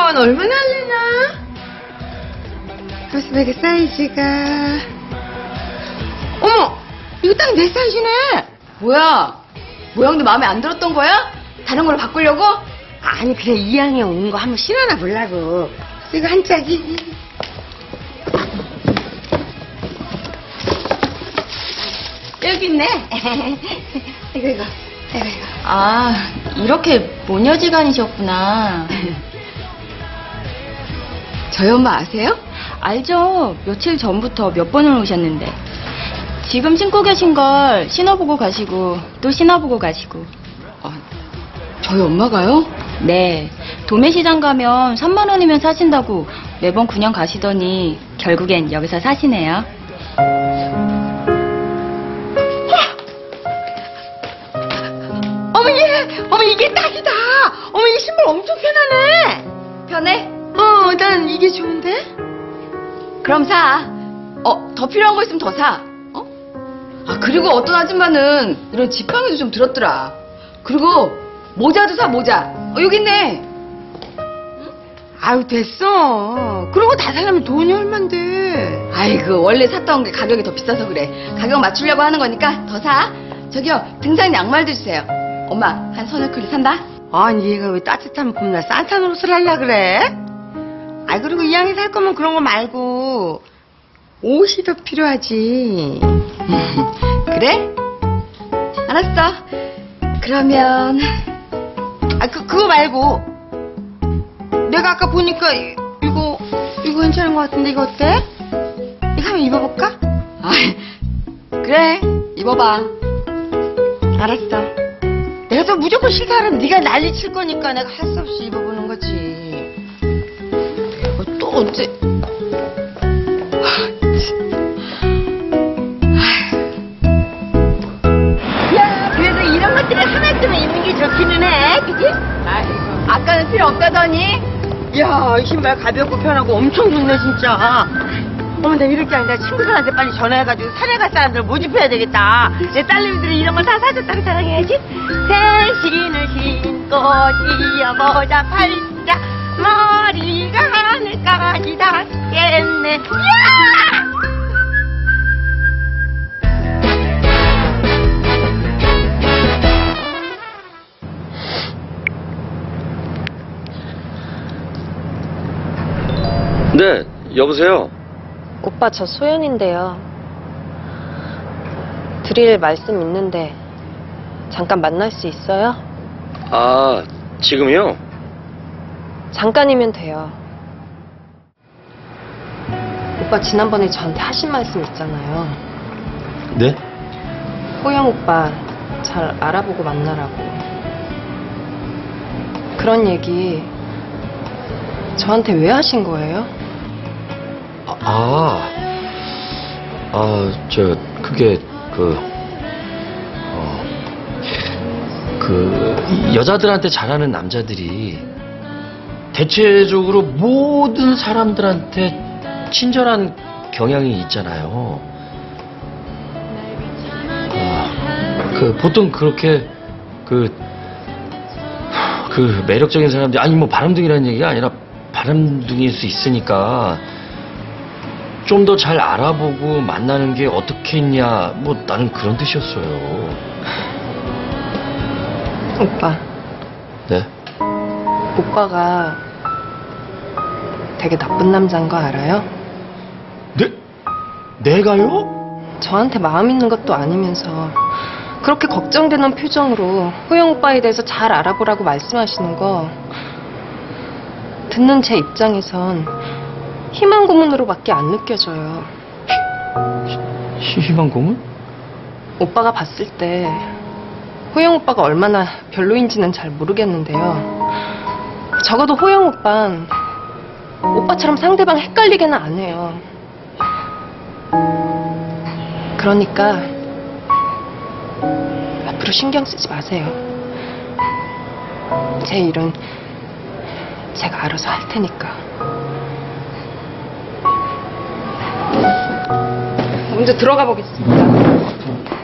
이건 얼마나 할래나? 가스백의 사이즈가 어머 이거 딱 내 사이즈네 뭐야? 모양도 마음에 안 들었던 거야? 다른 걸로 바꾸려고? 아니 그냥 이왕에 온거 한번 신어나 보려고 이거 한 짝이 여기 있네. 이거 이거 이거 이거 아, 이렇게 모녀지간이셨구나. 저희 엄마 아세요? 알죠. 며칠 전부터 몇 번을 오셨는데. 지금 신고 계신 걸 신어보고 가시고, 또 신어보고 가시고. 아, 저희 엄마가요? 네. 도매시장 가면 3만 원이면 사신다고 매번 그냥 가시더니 결국엔 여기서 사시네요. 어머 얘 어머 이게 딱이다 어머 이 신발 엄청 편하네 편해? 어 난 이게 좋은데 그럼 사. 어, 더 필요한 거 있으면 더 사. 어? 아, 그리고 어떤 아줌마는 이런 지팡이도 좀 들었더라. 그리고 모자도 사, 모자. 어, 여기 있네. 아유 됐어 그런 거 다 사려면 돈이 얼만데 아이고, 원래 샀던 게 가격이 더 비싸서 그래. 가격 맞추려고 하는 거니까 더 사. 저기요, 등산 양말도 주세요. 엄마, 한 서너 켤 산다? 아니 얘가 왜 따뜻한 봄날 산타 노릇을 하려 그래? 아 그리고 이왕에 살 거면 그런 거 말고 옷이 더 필요하지 그래? 알았어. 그러면, 아 그, 그거 말고 내가 아까 보니까 이- 이거 이거 괜찮은 것 같은데 이거 어때? 이거 한번 입어볼까? 아, 그래, 입어봐. 알았어 내가 또 무조건 싫다 하면 네가 난리 칠 거니까 내가 할 수 없이 입어보는 거지 언제 야 그래도 이런 것들을 하나쯤은 입는 게 좋기는 해 그지? 아까는 필요 없다더니? 야, 이 신발 가볍고 편하고 엄청 좋네, 진짜. 어머, 나 이럴 게 아니라 친구들한테 빨리 전화해가지고 산에 갈 사람들 모집해야 되겠다. 내 딸내미들이 이런 걸다 사줬다고 자랑해야지. 새신을 신고 뛰어보자, 팔자. 머리가 하늘까지 닿겠네. 야! 네, 여보세요? 오빠 저 소연인데요. 드릴 말씀 있는데 잠깐 만날 수 있어요? 아, 지금요? 잠깐이면 돼요. 오빠 지난번에 저한테 하신 말씀 있잖아요. 네? 호영 오빠 잘 알아보고 만나라고. 그런 얘기 저한테 왜 하신 거예요? 아, 아, 저, 그게, 그, 어, 그, 이 여자들한테 잘하는 남자들이 대체적으로 모든 사람들한테 친절한 경향이 있잖아요. 아, 그, 보통 그렇게, 그, 그 매력적인 사람들이, 아니 뭐 바람둥이라는 얘기가 아니라 바람둥이일 수 있으니까 좀 더 잘 알아보고 만나는 게 어떻겠냐, 뭐 나는 그런 뜻이었어요. 오빠, 네? 오빠가 되게 나쁜 남자인 거 알아요? 네? 내가요? 저한테 마음 있는 것도 아니면서 그렇게 걱정되는 표정으로 호영 오빠에 대해서 잘 알아보라고 말씀하시는 거 듣는 제 입장에선 희망 고문으로밖에 안 느껴져요. 희- 희망 고문? 오빠가 봤을 때 호영 오빠가 얼마나 별로인지는 잘 모르겠는데요. 적어도 호영 오빤 오빠처럼 상대방 헷갈리게는 안 해요. 그러니까 앞으로 신경 쓰지 마세요. 제 일은 제가 알아서 할 테니까. 먼저 들어가 보겠습니다.